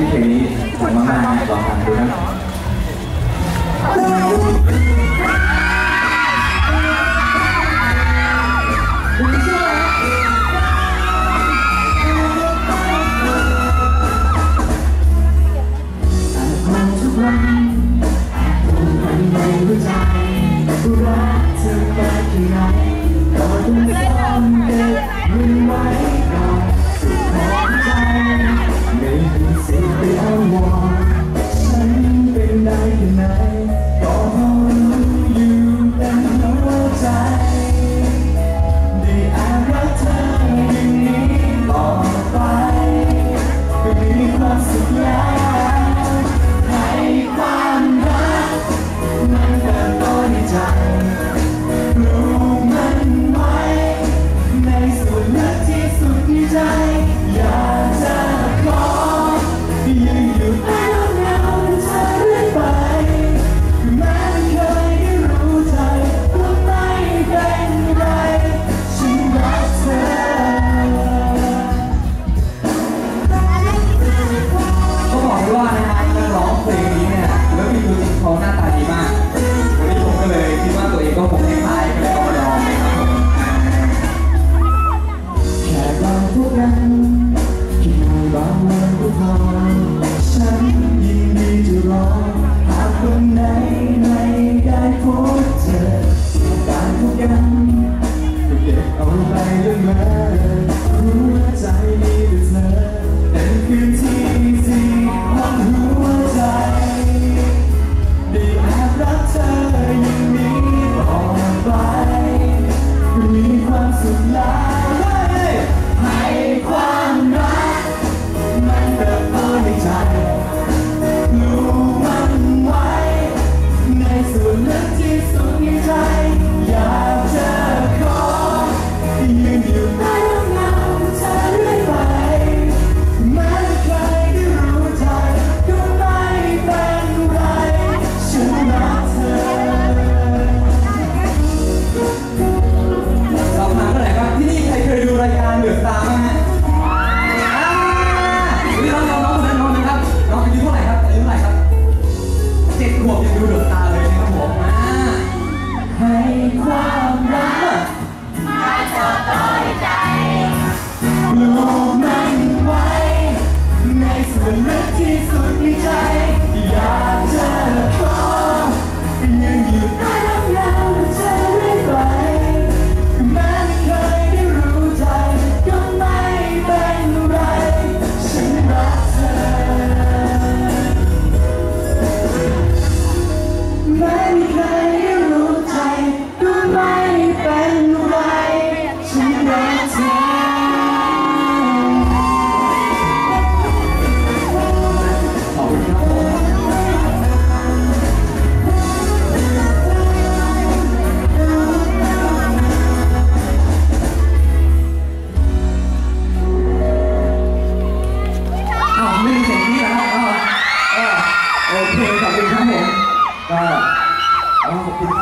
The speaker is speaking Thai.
ที่เพลงนี้ดังมากๆลองฟังดูนะทุกวันในหัวใจ ก็เอาขอบคุณครับ